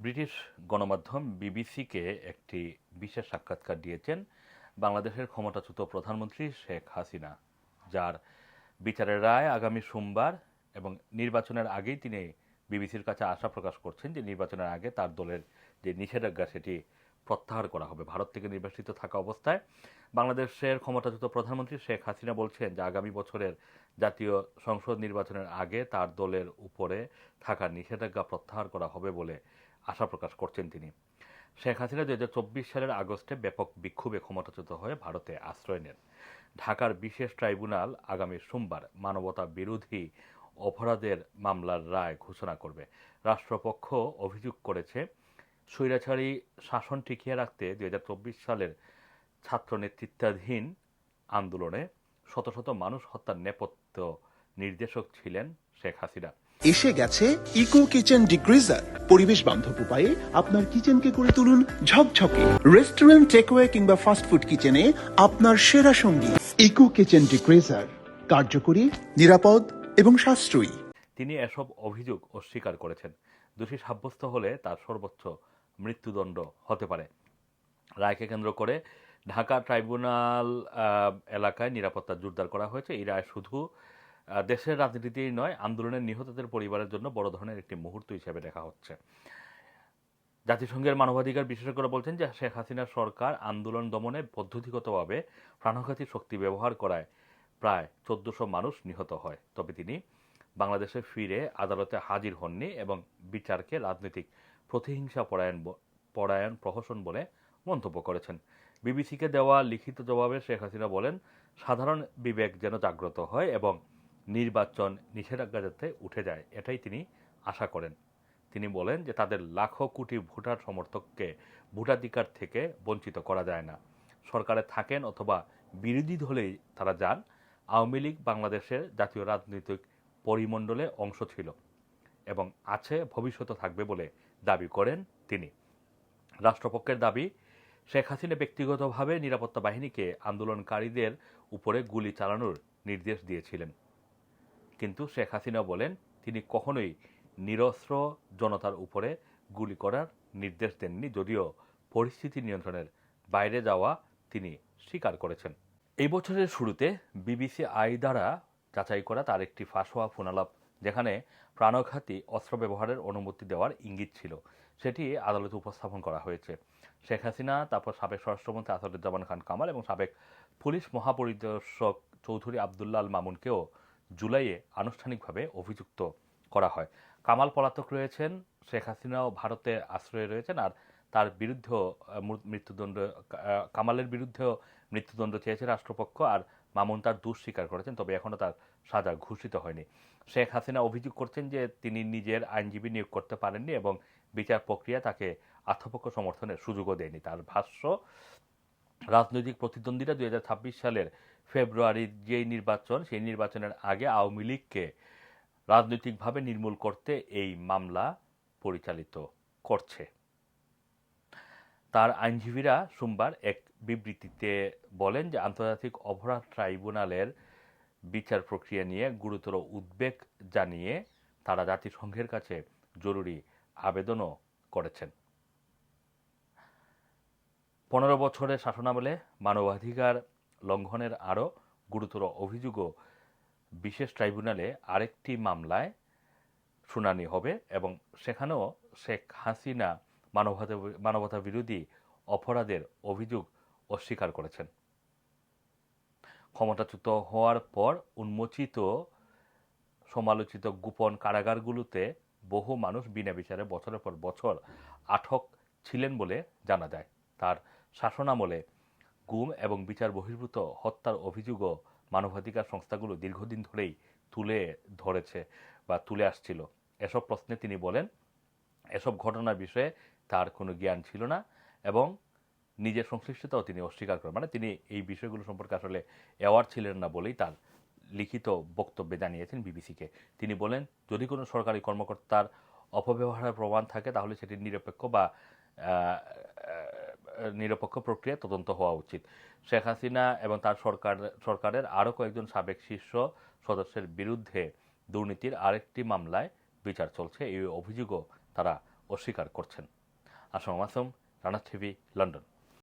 British গণমাধ্যম বিবিসিকে একটি বিশেষ সাক্ষাৎকার দিয়েছেন বাংলাদেশের ক্ষমতাচ্যুত প্রধানমন্ত্রী শেখ হাসিনা, যার বিচারের রায় আগামী সোমবার এবং নির্বাচনের আগেই তিনি বিবিসির কাছে আশা প্রকাশ করছেন যে নির্বাচনের আগে তার দলের যে নিষেধাজ্ঞা সেটি প্রত্যাহার করা হবে। ভারত থেকে নির্বাসিত থাকা অবস্থায় বাংলাদেশের ক্ষমতাচ্যুত প্রধানমন্ত্রী শেখ হাসিনা বলছেন যে, আগামী বছরের জাতীয় সংসদ নির্বাচনের আগে তার দলের উপরে থাকা নিষেধাজ্ঞা প্রত্যাহার করা হবে বলে আশা প্রকাশ করছেন তিনি। শেখ হাসিনা দু হাজার চব্বিশ সালের আগস্টে ব্যাপক বিক্ষোভে ক্ষমতাচ্যুত হয়ে ভারতে আশ্রয় নেন। ঢাকার বিশেষ ট্রাইব্যুনাল আগামী সোমবার মানবতা বিরোধী অপরাধের মামলার রায় ঘোষণা করবে। রাষ্ট্রপক্ষ অভিযোগ করেছে স্বৈরাচারী শাসন টিকিয়ে রাখতে দুই হাজার চব্বিশ সালের ছাত্র নেতৃত্বাধীন আন্দোলনে শত শত মানুষ হত্যার নেপথ্য নির্দেশক ছিলেন শেখ হাসিনা। এসে গেছে ইকো কিচেন ডিগ্রিজার। পরিবেশ বান্ধব উপায়ে আপনার কিচেনকে করে তুলুন ঝকঝকে। রেস্টুরেন্ট টেকওয়ে কিংবা ফাস্টফুড কিচেনে আপনার সেরা সঙ্গী। ইকো কিচেন ডিগ্রিজার কার্যকরী নিরাপদ এবং সাশ্রয়ী। তিনি এসব অভিযোগ অস্বীকার করেছেন। দোষী সাব্যস্ত হলে তার সর্বোচ্চ মৃত্যুদণ্ড হতে পারে। রায়কে কেন্দ্র করে ঢাকা ট্রাইব্যুনাল এলাকায় নিরাপত্তা জোরদার করা হয়েছে। এই রায় শুধু দেশের রাজনীতিই নয়, আন্দোলনের নিহতদের পরিবারের জন্য বড় ধরনের একটি মুহূর্ত হিসেবে দেখা হচ্ছে। জাতিসংঘের মানবাধিকার বিশেষজ্ঞরা বলছেন যে শেখ হাসিনার সরকার আন্দোলন দমনে পদ্ধতিগতভাবে প্রাণঘাতী শক্তি ব্যবহার করায় প্রায় চোদ্দশো মানুষ নিহত হয়। তবে তিনি বাংলাদেশে ফিরে আদালতে হাজির হননি এবং বিচারকে রাজনৈতিক প্রতিহিংসা পরায়ণ পরায়ণ প্রহসন বলে মন্তব্য করেছেন। বিবিসিকে দেওয়া লিখিত জবাবে শেখ হাসিনা বলেন, সাধারণ বিবেক যেন জাগ্রত হয় এবং নির্বাচন নিষেধাজ্ঞা যাতে উঠে যায়, এটাই তিনি আশা করেন। তিনি বলেন যে তাদের লাখো কোটি ভোটার সমর্থককে ভোটাধিকার থেকে বঞ্চিত করা যায় না। সরকারে থাকেন অথবা বিরোধী দলেই তারা যান। আওয়ামী লীগ বাংলাদেশের জাতীয় রাজনৈতিক পরিমণ্ডলে অংশ ছিল এবং আছে ভবিষ্যতে থাকবে বলে দাবি করেন তিনি। রাষ্ট্রপক্ষের দাবি, শেখ হাসিনা ব্যক্তিগতভাবে নিরাপত্তা বাহিনীকে আন্দোলনকারীদের উপরে গুলি চালানোর নির্দেশ দিয়েছিলেন। কিন্তু শেখ হাসিনা বলেন, তিনি কখনোই নিরস্ত্র জনতার উপরে গুলি করার নির্দেশ দেননি, যদিও পরিস্থিতি নিয়ন্ত্রণের বাইরে যাওয়া তিনি স্বীকার করেছেন। এই বছরের শুরুতে বিবিসি আই দ্বারা যাচাই করা তার একটি ফাঁস হওয়া ফোনালাপ, যেখানে প্রাণঘাতী অস্ত্র ব্যবহারের অনুমতি দেওয়ার ইঙ্গিত ছিল। সেটি আদালতে উপস্থাপন করা হয়েছে। শেখ হাসিনা, তারপর সাবেক স্বরাষ্ট্রমন্ত্রী আসাদুজ্জামান খান কামাল এবং সাবেক পুলিশ মহাপরিদর্শক চৌধুরী আবদুল্লাহ আল মামুনকেও জুলাইয়ে আনুষ্ঠানিকভাবে অভিযুক্ত করা হয়। কামাল পলাতক রয়েছেন, শেখ হাসিনাও ভারতে আশ্রয়ে রয়েছেন আর তার বিরুদ্ধেও মৃত্যুদণ্ড কামালের বিরুদ্ধেও মৃত্যুদণ্ড চেয়েছে রাষ্ট্রপক্ষ আর মামুন তার দোষ স্বীকার করেছেন, তবে এখনও তার সাজা ঘোষিত হয়নি। শেখ হাসিনা অভিযোগ করছেন যে তিনি নিজের আইনজীবী নিয়োগ করতে পারেননি এবং বিচার প্রক্রিয়া তাকে আত্মপক্ষ সমর্থনের সুযোগও দেয়নি। তার ভাষ্য, রাজনৈতিক প্রতিদ্বন্দ্বীরা দু হাজার ছাব্বিশ সালের ফেব্রুয়ারির যেই নির্বাচন, সেই নির্বাচনের আগে আওয়ামী লীগকে রাজনৈতিকভাবে নির্মূল করতে এই মামলা পরিচালিত করছে। তার আইনজীবীরা সোমবার এক বিবৃতিতে বলেন যে আন্তর্জাতিক অপরাধ ট্রাইব্যুনালের বিচার প্রক্রিয়া নিয়ে গুরুতর উদ্বেগ জানিয়ে তারা জাতিসংঘের কাছে জরুরি আবেদনও করেছেন। পনেরো বছরের শাসনামলে মানবাধিকার লঙ্ঘনের আরও গুরুতর অভিযোগও বিশেষ ট্রাইব্যুনালে আরেকটি মামলায় শুনানি হবে এবং সেখানেও শেখ হাসিনা মানবতা মানবতা বিরোধী অপরাধের অভিযোগ অস্বীকার করেছেন। ক্ষমতাচ্যুত হওয়ার পর উন্মোচিত, সমালোচিত গোপন কারাগারগুলোতে বহু মানুষ বিনা বিচারে বছরের পর বছর আটক ছিলেন বলে জানা যায়। তার শাসনামলে গুম এবং বিচার বহির্ভূত হত্যার অভিযোগও মানবাধিকার সংস্থাগুলো দীর্ঘদিন ধরেই তুলে ধরেছে বা তুলে আসছিল। এসব প্রশ্নে তিনি বলেন, এসব ঘটনার বিষয়ে তার কোনো জ্ঞান ছিল না এবং নিজের সংশ্লিষ্টতাও তিনি অস্বীকার করেন। মানে তিনি এই বিষয়গুলো সম্পর্কে আসলে অ্যাওয়ার ছিলেন না বলেই তার লিখিত বক্তব্যে জানিয়েছেন বিবিসিকে। তিনি বলেন, যদি কোনো সরকারি কর্মকর্তার অপব্যবহারের প্রমাণ থাকে, তাহলে সেটি নিরপেক্ষ বা নিরপেক্ষ প্রক্রিয়া তদন্ত হওয়া উচিত। শেখ হাসিনা এবং তার সরকার, সরকারের আরও কয়েকজন সাবেক শীর্ষ সদস্যের বিরুদ্ধে দুর্নীতির আরেকটি মামলায় বিচার চলছে। এই অভিযোগও তারা অস্বীকার করছেন। Assam Assam Rana TV London.